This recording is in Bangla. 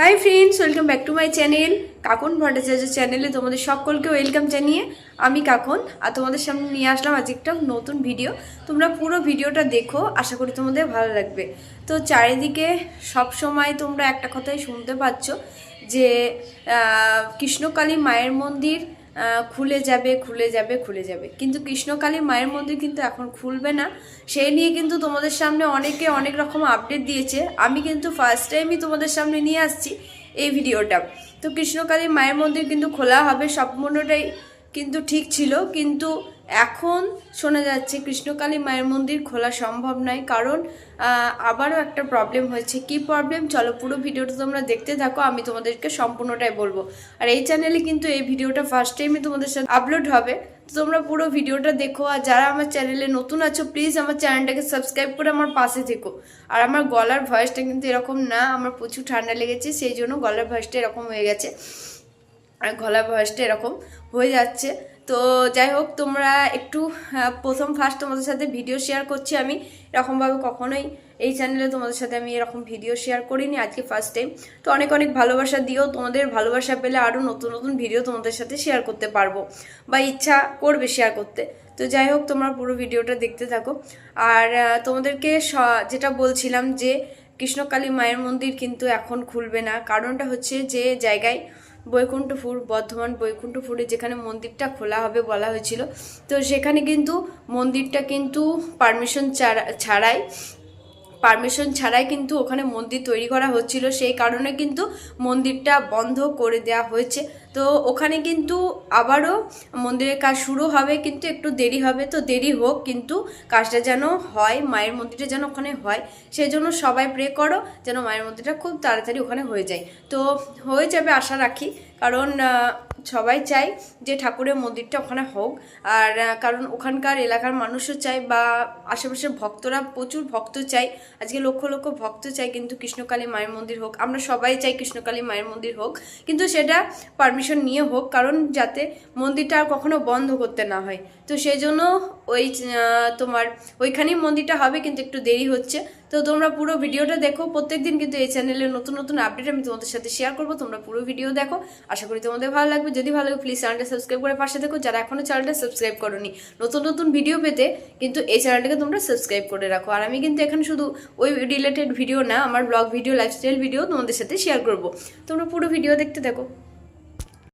Hi friends welcome back to my channel Kakon Bhattacharya চ্যানেলে তোমাদের সকলকে ওয়েলকাম জানিয়ে আমি কাকন আর তোমাদের সামনে নিয়ে আসলাম আজ একটা নতুন ভিডিও তোমরা পুরো ভিডিওটা দেখো, আশা করি তোমাদের ভালো লাগবে। তো চারিদিকে সব সময় তোমরা একটা কথাই শুনতে পাচ্ছ যে কৃষ্ণকালী মায়ের মন্দির খুলে যাবে খুলে যাবে খুলে যাবে। কিন্তু কৃষ্ণকালী মায়ের মন্দির কিন্তু এখন খুলবে না। সেই নিয়ে কিন্তু তোমাদের সামনে অনেকে অনেক রকম আপডেট দিয়েছে। আমি কিন্তু ফার্স্ট টাইমই তোমাদের সামনে নিয়ে আসছি এই ভিডিওটা তো কৃষ্ণকালী মায়ের মন্দির কিন্তু খোলা হবে সম্পূর্ণটাই কিন্তু ঠিক ছিল। কিন্তু এখন শোনা যাচ্ছে কৃষ্ণকালী মায়ের মন্দির খোলা সম্ভব নয়, কারণ আবারও একটা প্রবলেম হয়েছে। কি প্রবলেম চলো পুরো ভিডিওটা তোমরা দেখতে থাকো, আমি তোমাদেরকে সম্পূর্ণটাই বলব। আর এই চ্যানেলে কিন্তু এই ভিডিওটা ফার্স্ট টাইমে তোমাদের সাথে আপলোড হবে। তোমরা পুরো ভিডিওটা দেখো, আর যারা আমার চ্যানেলে নতুন আছো প্লিজ আমার চ্যানেলটাকে সাবস্ক্রাইব করে আমার পাশে থেকো। আর আমার গলার ভয়েসটা কিন্তু এরকম না, আমার প্রচুর ঠান্ডা লেগেছে, সেই জন্য গলার ভয়েসটা এরকম হয়ে গেছে। গলা ভয়েসটা এরকম হয়ে যাচ্ছে। তো যাই হোক, তোমরা একটু প্রথম ফার্স্ট তোমাদের সাথে ভিডিও শেয়ার করছি আমি। এরকমভাবে কখনোই এই চ্যানেলে তোমাদের সাথে আমি এরকম ভিডিও শেয়ার করিনি আজকে ফার্স্ট টাইম তো অনেক অনেক ভালোবাসা দিও। তোমাদের ভালোবাসা পেলে আরও নতুন নতুন ভিডিও তোমাদের সাথে শেয়ার করতে পারব বা ইচ্ছা করবে শেয়ার করতে। তো যাই হোক, তোমরা পুরো ভিডিওটা দেখতে থাকো। আর তোমাদেরকে যেটা বলছিলাম যে কৃষ্ণকালী মায়ের মন্দির কিন্তু এখন খুলবে না। কারণটা হচ্ছে যে জায়গায় বৈকুণ্ঠপুর, বর্ধমান বৈকুণ্ঠপুরে যেখানে মন্দিরটা খোলা হবে বলা হয়েছিল। তো সেখানে কিন্তু মন্দিরটা কিন্তু পারমিশন ছাড়াই পারমিশন ছাড়াই কিন্তু ওখানে মন্দির তৈরি করা হচ্ছিল। সেই কারণে কিন্তু মন্দিরটা বন্ধ করে দেওয়া হয়েছে। তো ওখানে কিন্তু আবারও মন্দিরের কাজ শুরু হবে, কিন্তু একটু দেরি হবে। তো দেরি হোক, কিন্তু কাজটা যেন হয়, মায়ের মন্দিরটা যেন ওখানে হয় সেই জন্য সবাই প্রে করো, যেন মায়ের মন্দিরটা খুব তাড়াতাড়ি ওখানে হয়ে যায়। তো হয়ে যাবে আশা রাখি, কারণ সবাই চাই যে ঠাকুরের মন্দিরটা ওখানে হোক। আর কারণ ওখানকার এলাকার মানুষও চাই বা আশেপাশের ভক্তরা প্রচুর ভক্ত চাই আজকে লক্ষ লক্ষ ভক্ত চাই কিন্তু কৃষ্ণকালী মায়ের মন্দির হোক। আমরা সবাই চাই কৃষ্ণকালী মায়ের মন্দির হোক। কিন্তু সেটা পারমিশন নিয়ে হোক, কারণ যাতে মন্দিরটা আর কখনো বন্ধ করতে না হয়। তো সেই জন্য ওই তোমার ওইখানেই মন্দিরটা হবে, কিন্তু একটু দেরি হচ্ছে। তো তোমরা পুরো ভিডিওটা দেখো, প্রত্যেকদিন কিন্তু এই চ্যানেলে নতুন নতুন আপডেট আমি তোমাদের সাথে শেয়ার করব, তোমরা পুরো ভিডিও দেখো। আশা করি তোমাদের ভালো লাগবে। যদি ভালো লাগে প্লিজ চ্যানেলটা সাবস্ক্রাইব করে পাশে দেখো যারা এখনও চ্যানেলটা সাবস্ক্রাইব করোনি, নতুন নতুন ভিডিও পেতে কিন্তু এই চ্যানেলটাকে তোমরা সাবস্ক্রাইব করে রাখো। আর আমি কিন্তু এখানে শুধু ওই রিলেটেড ভিডিও না, আমার ব্লগ ভিডিও লাইফস্টাইল ভিডিও তোমাদের সাথে শেয়ার করব। তোমরা পুরো ভিডিও দেখতে দেখো